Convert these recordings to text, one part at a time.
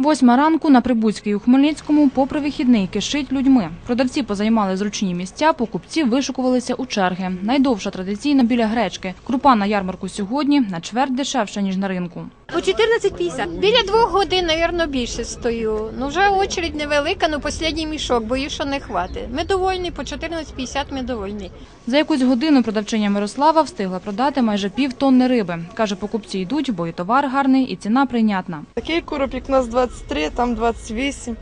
Восьма ранку на Прибузькій у Хмельницькому попри вихідний кишить людьми. Продавці позаймали зручні місця, покупці вишукувалися у черги. Найдовша традиційно біля гречки. Крупа на ярмарку сьогодні на чверть дешевша, ніж на ринку. По 14,50. Біля двох годин, напевно, більше стою. Ну, вже очередь невелика, ну останній мішок, боюсь, що не хватить. Ми довольні, по 14,50 ми довольні. За якусь годину продавчиня Мирослава встигла продати майже пів тонни риби. Каже, покупці йдуть, бо і товар гарний, і ціна прийнятна. Такий коробік у нас 23, там 28.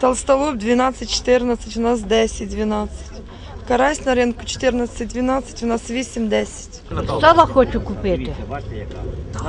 Толстолоб 12-14, у нас 10-12. Карась на ринку 14-12, у нас 8-10. Сала хочу купити.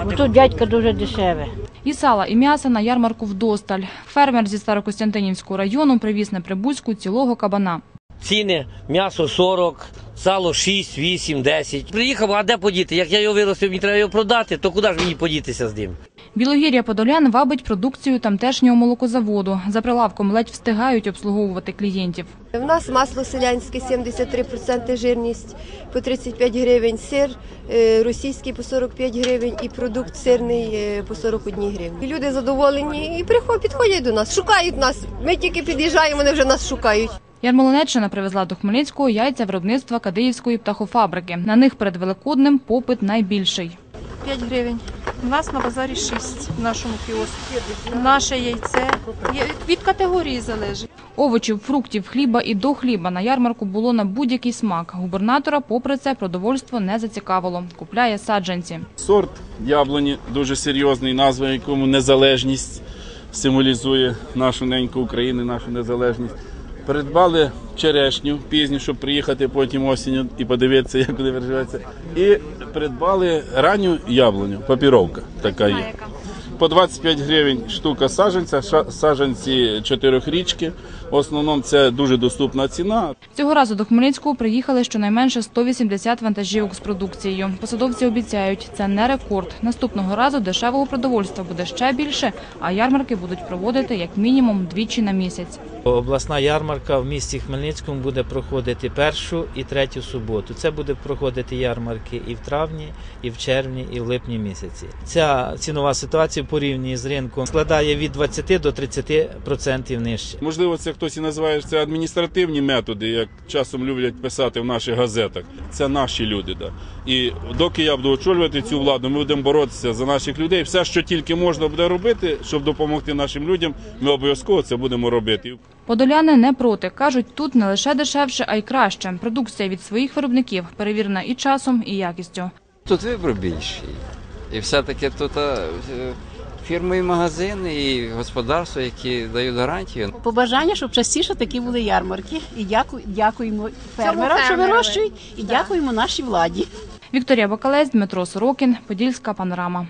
Бо тут дядька дуже дешеве. І сала, і м'яса на ярмарку вдосталь. Фермер зі Старокостянтинівського району привіз на Прибузьку цілого кабана. Ціни м'ясо 40, сало 6, 8, 10. Приїхав, а де подіти? Як я його виростив, мені треба його продати, то куди ж мені подітися з ним? Білогір'я Подолян вабить продукцію тамтешнього молокозаводу. За прилавком ледь встигають обслуговувати клієнтів. В нас масло селянське 73% жирність по 35 гривень, сир е, російський по 45 гривень і продукт сирний е, по 41 гривень. І люди задоволені і приходять, підходять до нас, шукають нас. Ми тільки під'їжджаємо, вони вже нас шукають. Ярмолинеччина привезла до Хмельницького яйця виробництва Кадиївської птахофабрики. На них перед Великоднем попит найбільший. 5 гривень. У нас на базарі 6 в нашому кіоску. Наше яйце від категорії залежить. Овочів, фруктів, хліба і до хліба на ярмарку було на будь-який смак. Губернатора, попри це, продовольство не зацікавило. Купляє саджанці. Сорт яблуні дуже серйозний, назва якому незалежність символізує нашу неньку Україну, нашу незалежність. Придбали черешню пізню, щоб приїхати потім осінню і подивитися, як вони виживаються. І придбали ранню яблуню, папіровка така є. По 25 гривень штука саджанця, ша- саджанці чотирьохрічки. В основному це дуже доступна ціна. Цього разу до Хмельницького приїхали щонайменше 180 вантажівок з продукцією. Посадовці обіцяють, це не рекорд. Наступного разу дешевого продовольства буде ще більше, а ярмарки будуть проводити як мінімум двічі на місяць. Обласна ярмарка в місті Хмельницькому буде проходити першу і третю суботу. Це буде проходити ярмарки і в травні, і в червні, і в липні місяці. Ця цінова ситуація в порівнянні з ринком складає від 20 до 30% нижче. Можливо, це хтось і називає це адміністративні методи, як часом люблять писати в наших газетах. Це наші люди. Да. І доки я буду очолювати цю владу, ми будемо боротися за наших людей. Все, що тільки можна буде робити, щоб допомогти нашим людям, ми обов'язково це будемо робити. Подоляни не проти. Кажуть, тут не лише дешевше, а й краще. Продукція від своїх виробників перевірена і часом, і якістю. Тут вибір більший. І все-таки тут е, фірми і магазини, і господарства, які дають гарантію. Побажання, щоб частіше такі були ярмарки. І дякую, дякуємо фермерам, що вирощують, і дякуємо нашій владі. Вікторія Бакалець, Дмитро Сорокін, Подільська панорама.